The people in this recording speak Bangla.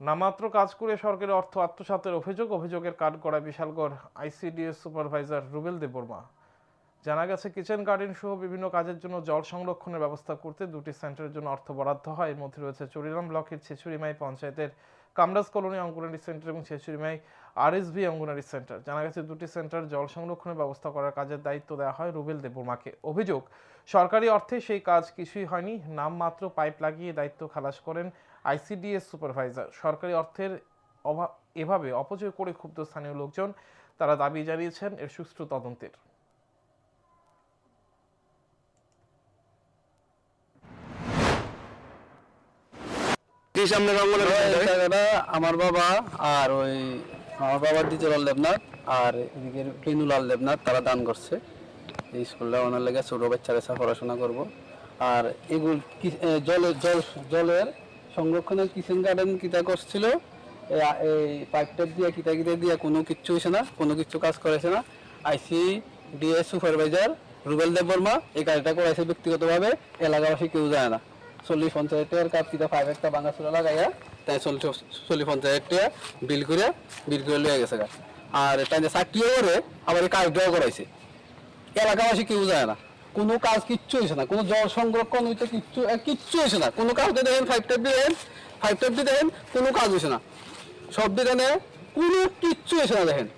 নামাত্র কাজ করে সরকারি অর্থ আত্মসাতের অভিযোগ, অভিযোগের কার্ড করা বিশালগড় আইসিডিএস সুপারভাইজার রুবেল দেববর্মা জানা গেছে, কিচেন, গার্ডেন সহ বিভিন্ন কাজের জন্য জল সংরক্ষণের ব্যবস্থা করতে দুটি সেন্টারের জন্য অর্থ বরাদ্দ হয়। এর মধ্যে রয়েছে চুরিরাম ব্লকের ছেছুরিমাই পঞ্চায়েতের কামরাজ কলোনি অঙ্গনারী সেন্টার এবং ছেচুরিমাই আরএসভি অঙ্গনারী সেন্টার। জানা গেছে, দুটি সেন্টার জল সংরক্ষণের ব্যবস্থা করার কাজের দায়িত্ব দেওয়া হয় রুবেল দেববর্মাকে। অভিযোগ, সরকারি অর্থে সেই কাজ কিছুই হয়নি। নামমাত্র পাইপ লাগিয়ে দায়িত্ব খালাস করেন আইসিডিএস সুপারভাইজার। সরকারি অর্থের অভাব, এভাবে অপচয় করে ক্ষুব্ধ স্থানীয় লোকজন, তারা দাবি জানিয়েছেন এর সুষ্ঠু তদন্তের। কি সামনে রঙ্গনের আমার বাবা আর ওই আমার বাবার দ্বিতীয় দেবনাথ আর এদিকে পেনুলাল দেবনাথ তারা দান করছে। এই স্কুলটা ওনার লেগে ছোট বাচ্চারা পড়াশোনা করব। আর এগুলো কি- জলের জল জলের সংরক্ষণের কিচেন গার্ডেন কিতা করছিল? এই পাইপ দিয়ে কিতা কিতা দিয়ে কোনো কিচ্ছু হয়েছে না কোনো কিচ্ছু কাজ করেছে না। আইসি ডিএস সুপারভাইজার রুবেল দেব বর্মা এই কাজটা করাইছে ব্যক্তিগতভাবে এলাকাবাসী কেউ যায় না। চল্লিশ পঞ্চায়েতের কাপ কিতা ফাইভ একটা বাঙা চুলা লাগাইয়া তাই চল্লিশ চল্লিশ পঞ্চায়েত টাকা বিল করে বিল করে লিয়ে গেছে। আর তাই চাকরিও করে, আবার এই কাজটাও করাইছে। এলাকাবাসী কেউ যায় না। কোনো কাজ কিচ্ছু হয়েছে না। কোনো জল সংরক্ষণ হইতে কিচ্ছু কিচ্ছু হয়েছে না। কোনো কাজে দেখেন ফাইভ দিয়ে দেখেন ফাইভ দিয়ে দেখেন কোনো কাজ হয়েছে না। সব দিকে কোনো কিচ্ছু হয়েছে না দেখেন।